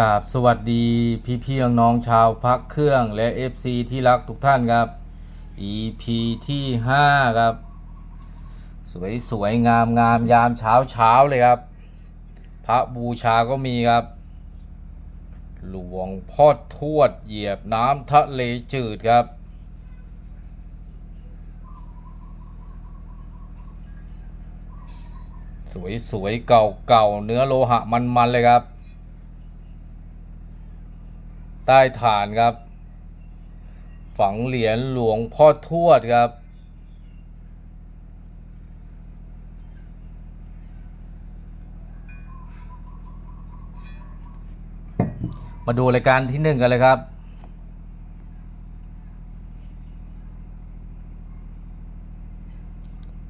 กราบสวัสดีพี่พี่ๆน้องชาวพักเครื่องและ FC ที่รักทุกท่านครับ EP ที่ 5 ครับ สวยสวยงามงามยามเช้าเช้าเลยครับ พระบูชาก็มีครับ หลวงพ่อทวดเหยียบน้ำทะเลจืดครับ สวยสวยเก่าเก่าเนื้อโลหะมันมันๆเลยครับ ใต้ฐานครับ ฝังเหรียญหลวงพ่อทวดครับ มาดูรายการที่หนึ่งกันเลยครับ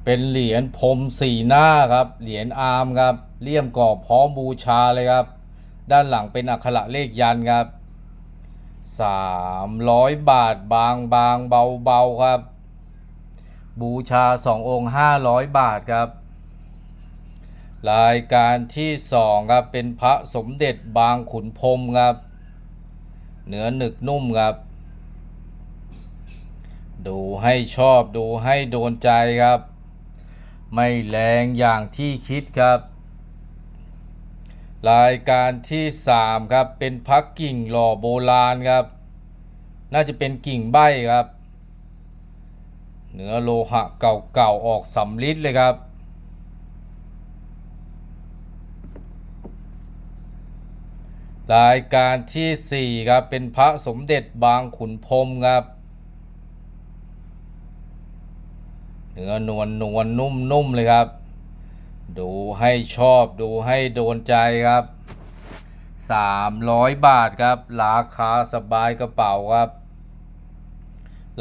เป็นเหรียญพรมสีหน้าครับ เหรียญอาร์มครับเลี่ยมกรอบพร้อมบูชาเลยครับ ด้านหลังเป็นอักขระเลขยันครับ สามร้อยบาทบางบางเบาเบาๆครับ บูชาสององค์ห้าร้อยบาทครับ รายการที่สองครับ เป็นพระสมเด็จบางขุนพรมครับ เนื้อหนึกนุ่มครับ ดูให้ชอบดูให้โดนใจครับ ไม่แรงอย่างที่คิดครับ รายการที่สามครับ เป็นพักกิ่งหล่อโบราณครับ น่าจะเป็นกิ่งใบครับ เนื้อโลหะเก่าๆ ออกสำลิดเลยครับ รายการที่สี่ครับ เป็นพระสมเด็จบางขุนพรมครับเนื้อนวลนวลนุ่มนุ่มเลยครับ ดูให้ชอบดูให้โดนใจครับ 300 บาทครับ ราคาสบายกระเป๋าครับ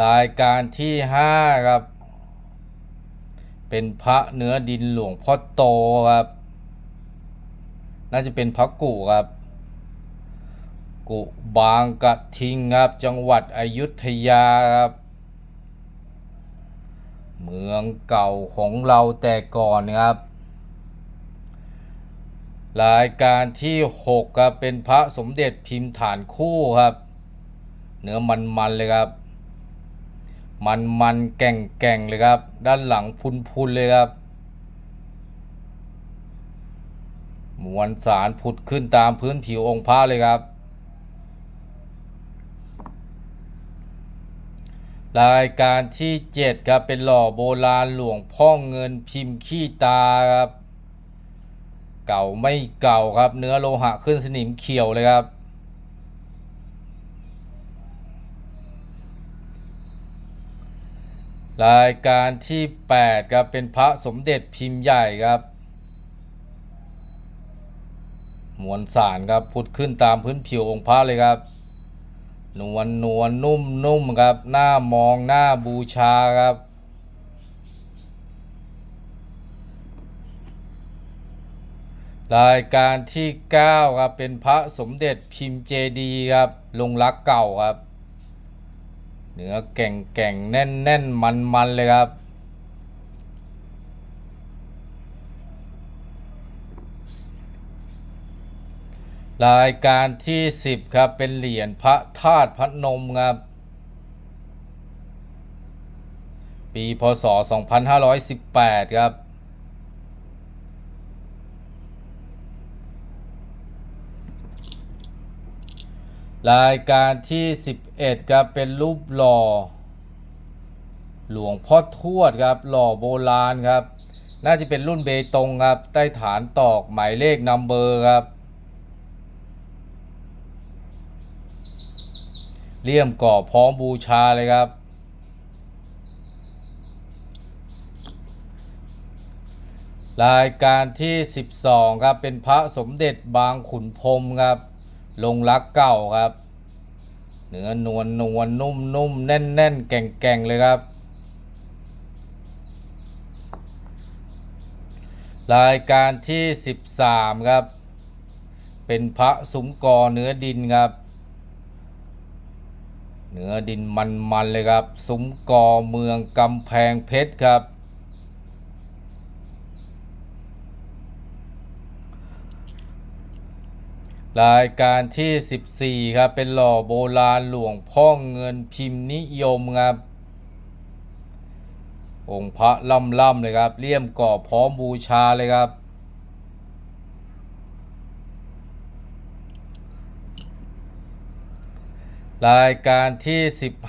รายการที่ 5 ครับ เป็นพระเนื้อดินหลวงพ่อโตครับ น่าจะเป็นพระกุครับ กุบางกะทิงครับ จังหวัดอยุธยาครับ เมืองเก่าของเราแต่ก่อนครับ รายการที่6ครับเป็นพระสมเด็จพิมพ์ฐานคู่ครับ เนื้อมันมันๆเลยครับ มันมันๆแก่งแก่งๆเลยครับ ด้านหลังพุนพุนๆเลยครับ มวลสารผุดขึ้นตามพื้นผิวองค์พระเลยครับ รายการที่ 7 ครับเป็นหล่อโบราณหลวงพ่อเงินพิมพ์ขี้ตาครับ เก่าไม่เก่าครับ เนื้อโลหะขึ้นสนิมเขียวเลยครับรายการที่ 8 ครับ เป็นพระสมเด็จพิมพ์ใหญ่ครับ มวลสารครับพุดขึ้นตามพื้นผิวองค์พระเลยครับ นวลนวลนุ่มนุ่มครับ หน้ามองหน้าบูชาครับ รายการที่ 9 ครับ เป็นพระสมเด็จพิมพ์เจดีครับ ลงรักเก่าครับ เนื้อแก่งแก่งแน่นแน่นมันมันเลยครับ รายการที่ 10 ครับ เป็นเหรียญพระธาตุพระนมครับ ปีพศ 2518 ครับ รายการที่ 11ครับเป็นรูปหล่อ หลวงพ่อทวดครับหล่อโบราณครับ น่าจะเป็นรุ่นเบตงครับ ใต้ฐานตอกหมายเลขนัมเบอร์ครับเลี่ยมก่อพร้อมบูชาเลยครับ รายการที่ 12 ครับ เป็นพระสมเด็จบางขุนพรมครับ ลงรักเก่าครับ เนื้อนวลนวลนุ่มนุ่มแน่นแน่นแก่งแก่งเลยครับ รายการที่ 13 ครับ เป็นพระสุมกอเนื้อดินครับ เนื้อดินมันๆเลยครับ สุมกอเมืองกำแพงเพชรครับ รายการที่ 14 ครับ เป็นหล่อโบราณหลวงพ่อเงินพิมพ์นิยมครับ องค์พระล่ำๆเลยครับเลี่ยมกรอพร้อมบูชาเลยครับ รายการที่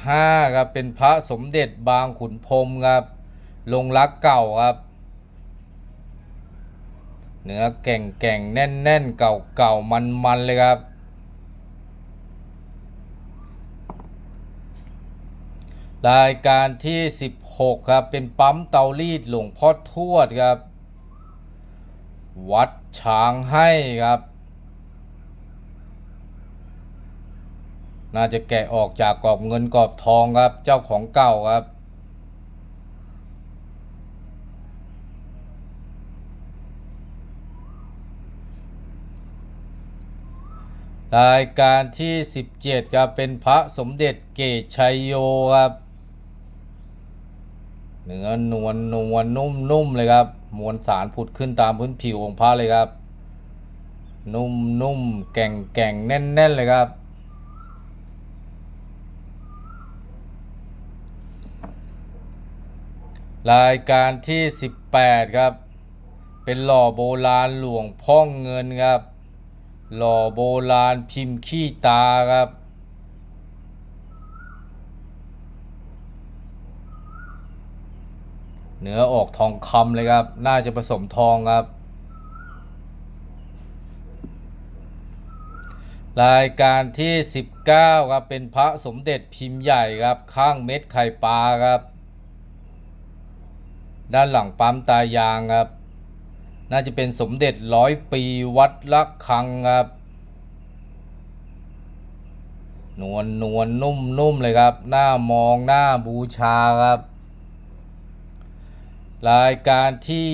15 ครับ เป็นพระสมเด็จบางขุนพรมครับ ลงรักเก่าครับ เนื้อแก่งแก่งๆแน่นแน่นๆเก่าเก่ามันมันๆเลยครับ รายการที่ 16 ครับ เป็นปั๊มเตารีดหลวงพ่อทวดครับ วัดช้างให้ครับ น่าจะแกะออกจากกรอบเงินกรอบทองครับ เจ้าของเก่าครับ รายการที่ 17ครับเป็นพระสมเด็จเกตชัยโยครับเนื้อนวลนวลนุ่มนุ่มเลยครับมวลสารผุดขึ้นตามพื้นผิวของพระเลยครับ นุ่มนุ่มแก่งแก่งแน่นแน่นเลยครับ รายการที่ 18 ครับ เป็นหล่อโบราณหลวงพ่อเงินครับ หล่อโบราณพิมพ์ขี้ตาครับ เนื้อออกทองคำเลยครับ น่าจะผสมทองครับ รายการที่ 19 ครับ เป็นพระสมเด็จพิมพ์ใหญ่ครับ ข้างเม็ดไข่ปลาครับ ด้านหลังปั๊มตายางครับ น่าจะเป็นสมเด็จร้อยปีวัดละคังครับ นวลนวลนุ่มนุ่มเลยครับ หน้ามองหน้าบูชาครับ รายการที่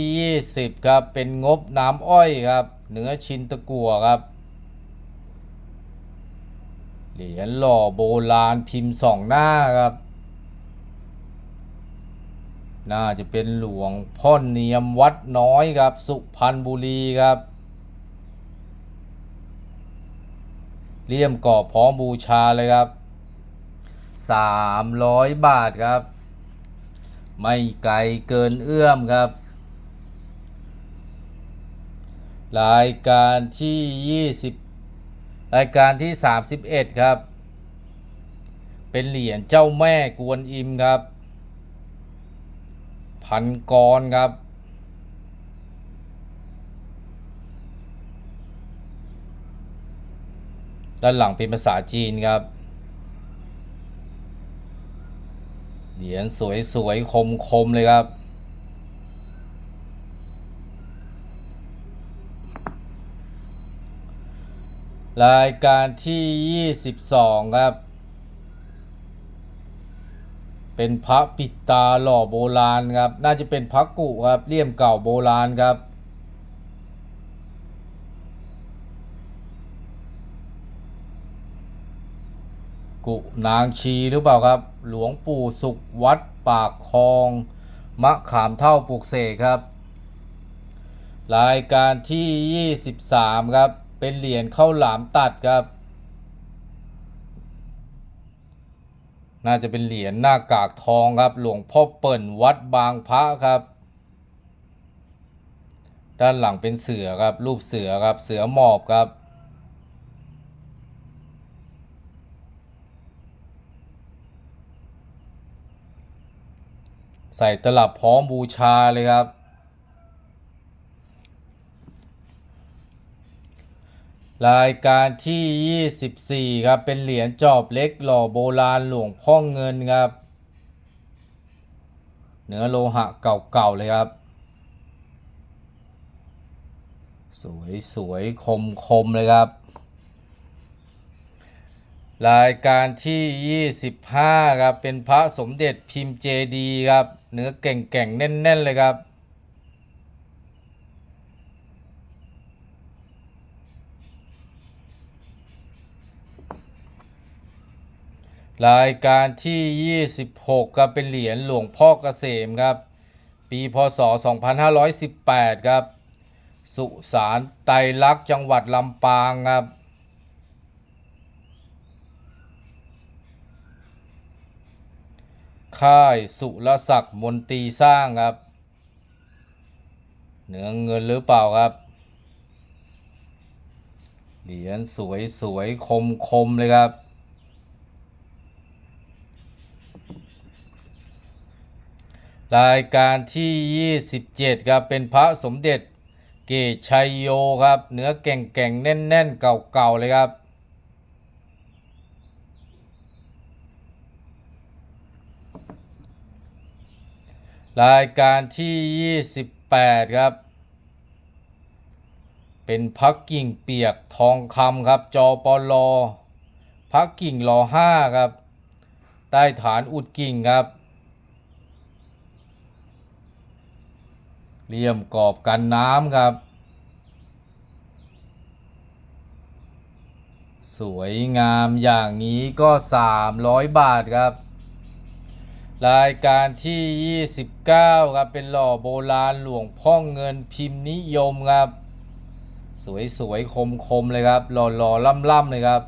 20 ครับ เป็นงบน้ำอ้อยครับ เนื้อชินตะกัวครับ เหรียญหล่อโบราณพิมพ์สองหน้าครับ น่าจะเป็นหลวงพ่อเนียมวัดน้อยครับ สุพรรณบุรีครับเลี่ยมกรอบพร้อมบูชาเลยครับ 300 บาทครับ ไม่ไกลเกินเอื้อมครับ รายการที่ 20 รายการที่ 31 ครับ เป็นเหรียญเจ้าแม่กวนอิมครับ พันกรครับ ด้านหลังเป็นภาษาจีนครับ เหรียญสวยๆ คมๆ เลยครับรายการที่ 22 ครับ เป็นพระปิดตาหล่อโบราณครับ น่าจะเป็นพระกุครับเลี่ยมเก่าโบราณครับ กุนางชีหรือเปล่าครับ หลวงปู่สุขวัดปากคลอง มะขามเท่าปลูกเสกครับ รายการที่ 23 ครับ เป็นเหรียญข้าวหลามตัดครับ น่าจะเป็นเหรียญหน้ากากทองครับ หลวงพ่อเปิ่นวัดบางพระครับ ด้านหลังเป็นเสือครับ รูปเสือครับ เสือหมอบครับ ใส่ตลับพร้อมบูชาเลยครับ รายการที่ 24 ครับ เป็นเหรียญจอบเล็กหล่อโบราณหลวงพ่อเงินครับ เนื้อโลหะเก่าๆเลยครับ สวยสวยคมคมๆเลยครับ รายการที่ 25 ครับ เป็นพระสมเด็จพิมพ์เจดีครับ เนื้อแก่งๆ แน่น ๆ เลยครับ รายการที่ 26ครับเป็นเหรียญหลวงพ่อเกษมครับ ปีพศ 2518 ครับ สุสานไตรลักษ์จังหวัดลำปางครับค่ายสุรศักดิ์มนตรีสร้างครับ เหนือเงินหรือเปล่าครับ เหรียญสวยๆคมๆเลยครับ รายการที่ 27 ครับ เป็นพระสมเด็จเกชัยโยครับ เนื้อแก่งๆ แน่นๆ เก่าๆ เลยครับ รายการที่ 28 ครับ เป็นพักกิ่งเปียกทองคำครับ จอปลอพักกิ่งรอห้าครับ ใต้ฐานอุดกิ่งครับ เหลี่ยมกรอบกันน้ำครับ สวยงามอย่างนี้ก็ 300 บาทครับ รายการที่ 29 ครับ เป็นหล่อโบราณหลวงพ่อเงินพิมพ์นิยมครับ สวยสวยคมคมๆเลยครับ หล่อหล่อล่ำล่ำๆเลยครับ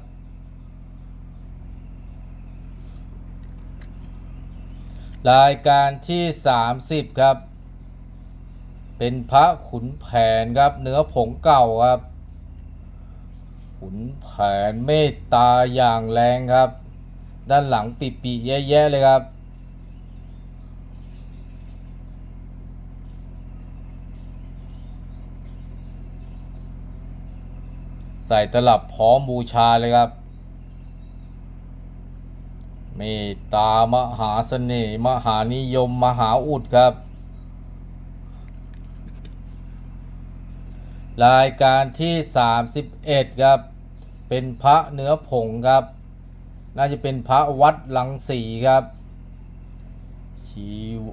รายการที่ 30 ครับ เป็นพระขุนแผนครับเนื้อผงเก่าครับ ขุนแผนเมตตาอย่างแรงครับ ด้านหลังปิปิๆแย่ๆเลยครับใส่ตลับพร้อมบูชาเลยครับ เมตตามหาเสน่ห์มหานิยมมหาอุดครับ รายการที่ 31 ครับ เป็นพระเนื้อผงครับ น่าจะเป็นพระวัดลังสีครับชีว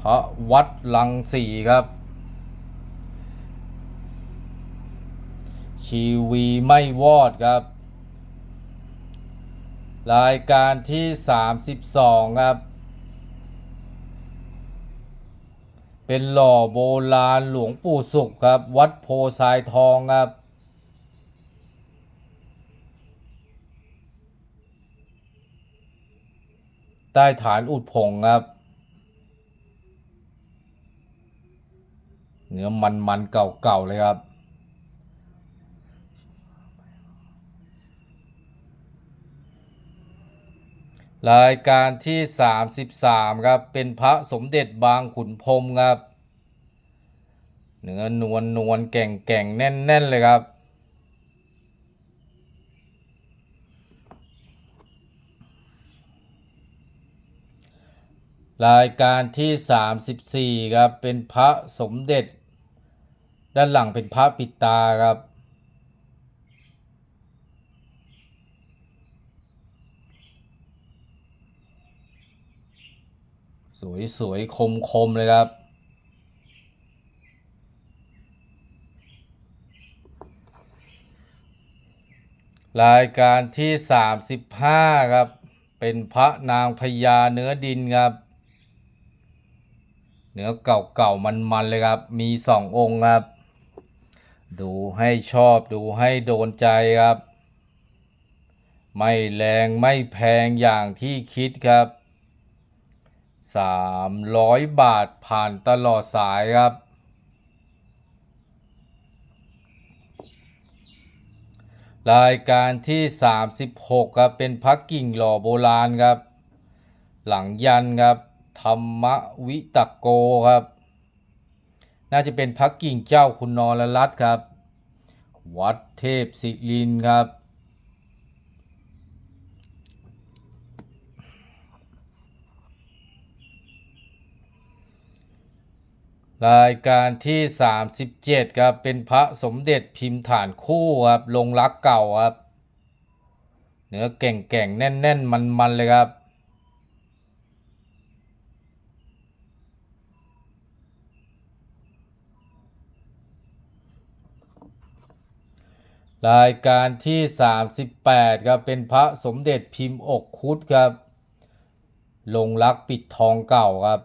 พระวัดลังสีครับ ชีวีไม่วอดครับ รายการที่ 32 ครับ เป็นหล่อโบราณหลวงปู่สุขครับ วัดโพทรายทองครับ ใต้ฐานอุดผงครับ เนื้อมันมันๆเก่าๆเลยครับ รายการที่ 33 ครับ เป็นพระสมเด็จบางขุนพรมครับ เนื้อนวลนวลแก่งแก่งแน่นแน่นๆเลยครับ รายการที่ 34 ครับ เป็นพระสมเด็จ ด้านหลังเป็นพระปิดตาครับ สวยสวยคมคมๆเลยครับ รายการที่ 35 ครับ เป็นพระนางพญาเนื้อดินครับ เนื้อเก่าๆมันๆเลยครับ มีสององค์ครับ ดูให้ชอบดูให้โดนใจครับ ไม่แรงไม่แพงอย่างที่คิดครับ 300 บาทผ่านตลอดสายครับ รายการที่ 36 ครับ เป็นพักกิ่งหล่อโบราณครับ หลังยันครับ ธรรมวิตกโกครับ น่าจะเป็นพักกิ่งเจ้าคุณนรรัตครับ วัดเทพศิรินครับ รายการที่ 37ครับเป็นพระสมเด็จพิมพ์ฐานคู่ครับลงรักเก่าครับเนื้อแก่งๆแน่นๆ มันๆเลยครับ รายการที่ 38ครับเป็นพระสมเด็จพิมพ์อกคุดครับ ลงรักปิดทองเก่าครับ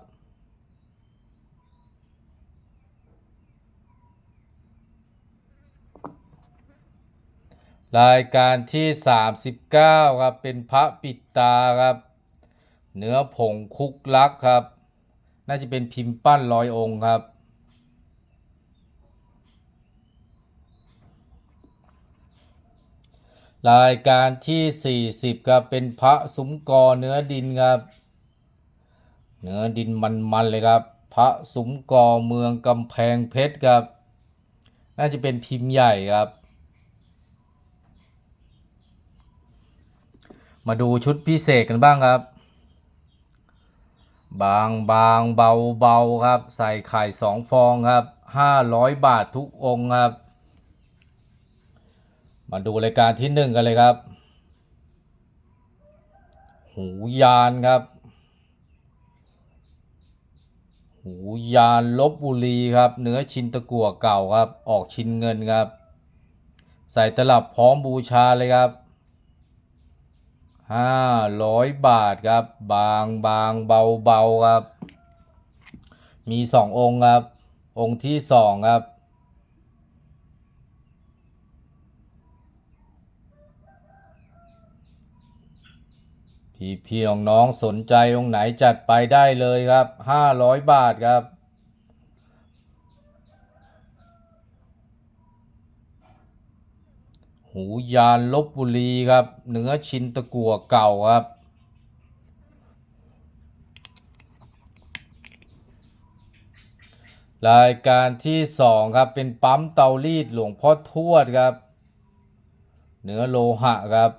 รายการที่ 39 ครับ เป็นพระปิดตาครับ เนื้อผงคุกลักครับ น่าจะเป็นพิมพ์ปั้นร้อยองค์ครับ รายการที่ 40 ครับ เป็นพระซุ้มกอเนื้อดินครับ เนื้อดินมันๆเลยครับ พระซุ้มกอเมืองกำแพงเพชรครับ น่าจะเป็นพิมพ์ใหญ่ครับ มาดูชุดพิเศษกันบ้างครับ บางบางเบาเบาครับ ใส่ไข่สองฟองครับ500บาททุกองค์ครับ มาดูรายการที่หนึ่งกันเลยครับ หูยานครับ หูยานลบบุรีครับ เนื้อชิ้นตะกั่วเก่าครับ ออกชิ้นเงินครับ ใส่ตลับพร้อมบูชาเลยครับ ห้าร้อยบาทครับ บางบางเบาเบาครับ มีสององค์ครับ องค์ที่สองครับ พี่พี่ของน้องสนใจองค์ไหนจัดไปได้เลยครับห้าร้อยบาทครับ หูยานลบบุรีครับเนื้อชินตะกัวเก่าครับ รายการที่สองครับเป็นปั๊มเตารีดหลวงพ่อทวดครับเนื้อโลหะครับ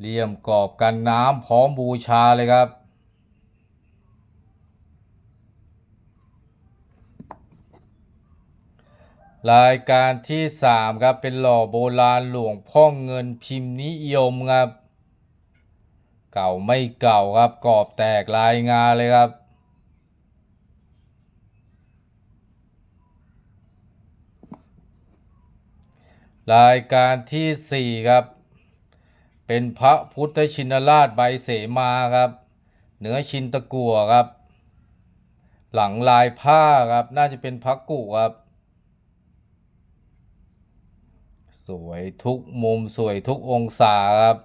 เลี่ยมกรอบกันน้ำพร้อมบูชาเลยครับ รายการที่สามครับ เป็นหล่อโบราณหลวงพ่อเงินพิมพ์นิยมครับ เก่าไม่เก่าครับกรอบแตกลายงาเลยครับ รายการที่สี่ครับ เป็นพระพุทธชินราชใบเสมาครับเนื้อชินตะกั่วครับ หลังลายผ้าครับ น่าจะเป็นพระกุครับ สวยทุกมุมสวยทุกองศาครับ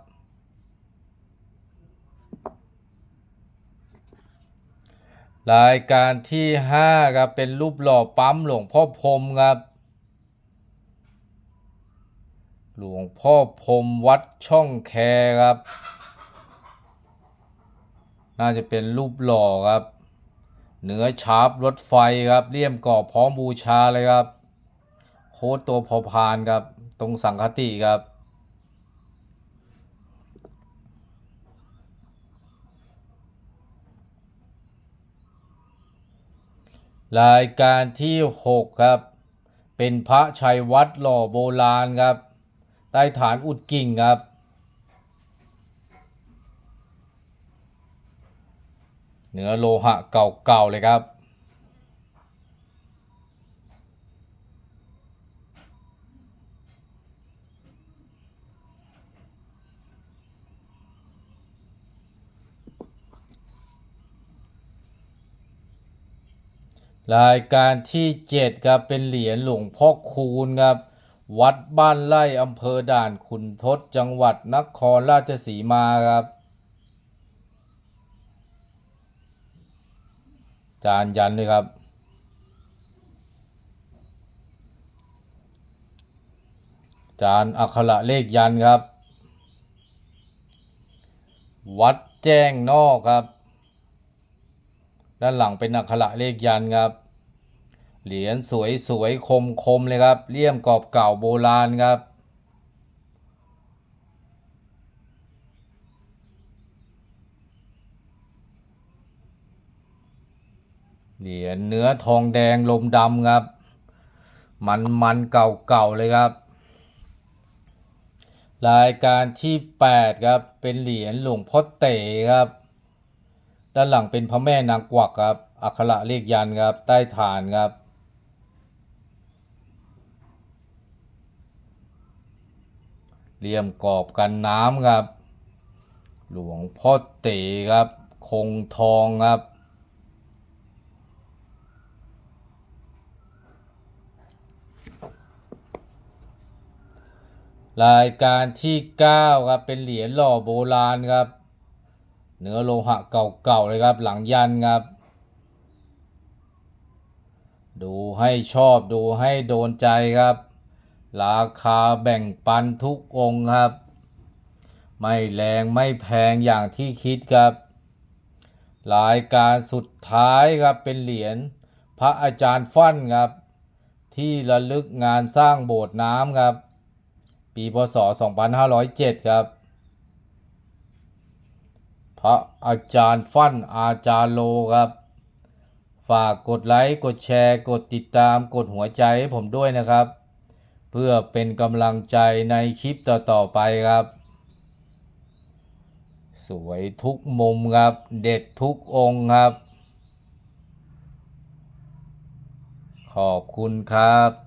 รายการที่ห้าครับ เป็นรูปหล่อปั๊มหลวงพ่อพรมครับ หลวงพ่อพรมวัดช่องแคครับ น่าจะเป็นรูปหล่อครับเนื้อชาร์ปรถไฟครับเลี่ยมกรอบพร้อมบูชาเลยครับ โค้ดตัวพอพานครับ ตรงสังคติครับ รายการที่หกครับ เป็นพระชัยวัดหล่อโบราณครับ ใต้ฐานอุดกิ่งครับเนื้อโลหะเก่าๆเลยครับ รายการที่เจ็ดครับเป็นเหรียญหลวงพ่อคูณครับวัดบ้านไร่อำเภอด่านขุนทดจังหวัดนครราชสีมาครับ จานยันเลยครับ จานอักขระเลขยันครับ วัดแจ้งนอกครับ ด้านหลังเป็นอักขระเลขยันครับ เหรียญสวยสวยคมคมๆเลยครับเลี่ยมกรอบเก่าโบราณครับเหรียญเนื้อทองแดงลมดำครับ มันมันเก่าเก่าๆเลยครับ รายการที่ 8 ครับ เป็นเหรียญหลวงพ่อเต๋ครับ ด้านหลังเป็นพระแม่นางกวักครับ อักขระเลขยันครับ ใต้ฐานครับ เหลี่ยมกรอบกันน้ำครับ หลวงพ่อเต๋ครับ คงทองครับรรายการที่ 9 ครับ เป็นเหรียญหล่อโบราณครับ เนื้อโลหะเก่าๆเลยครับ หลังยันครับ ดูให้ชอบดูให้โดนใจครับ ราคาแบ่งปันทุกองครับ ไม่แรงไม่แพงอย่างที่คิดครับ รายการสุดท้ายครับเป็นเหรียญพระอาจารย์ฟั่นครับ ที่ระลึกงานสร้างโบสถ์น้ำครับ ปีพศ 2507 ครับ ระอาจารย์ฟั่นอาจารย์โลครับ ฝากกดไลค์กดแชร์กดติดตามกดหัวใจให้ผมด้วยนะครับ เพื่อเป็นกำลังใจในคลิปต่อๆไปครับ สวยทุกมุมครับ เด็ดทุกองค์ครับ ขอบคุณครับ